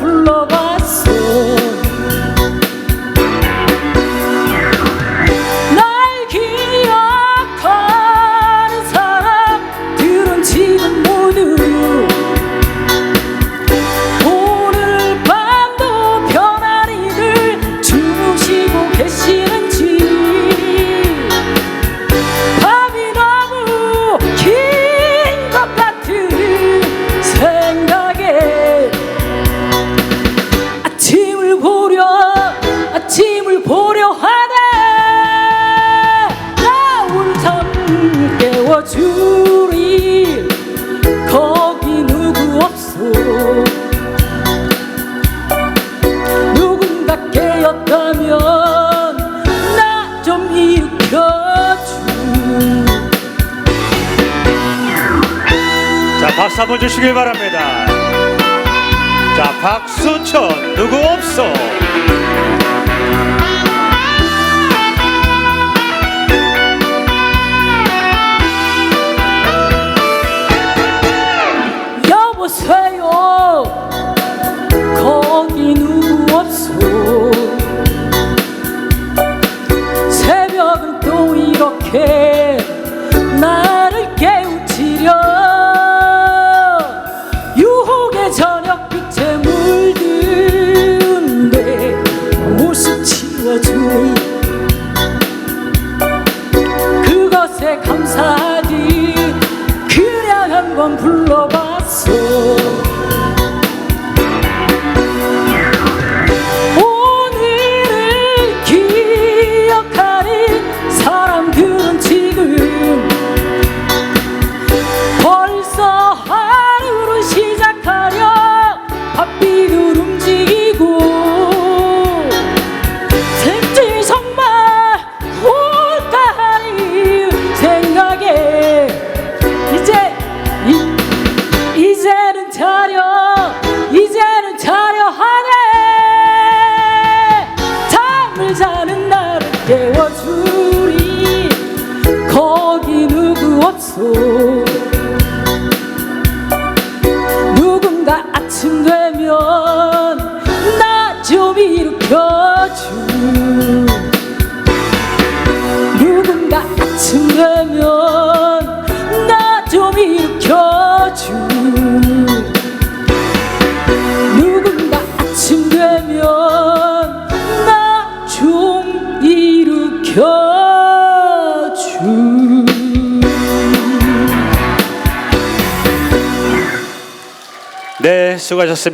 ফুল্লবা 박수 한번 주시길 바랍니다. 자, 박수천 누구 없어? 한번 불러봤어 없어. 누군가 아침 되면 나 좀 일으켜줘. 누군가 아침 되면 10, Senhor, já se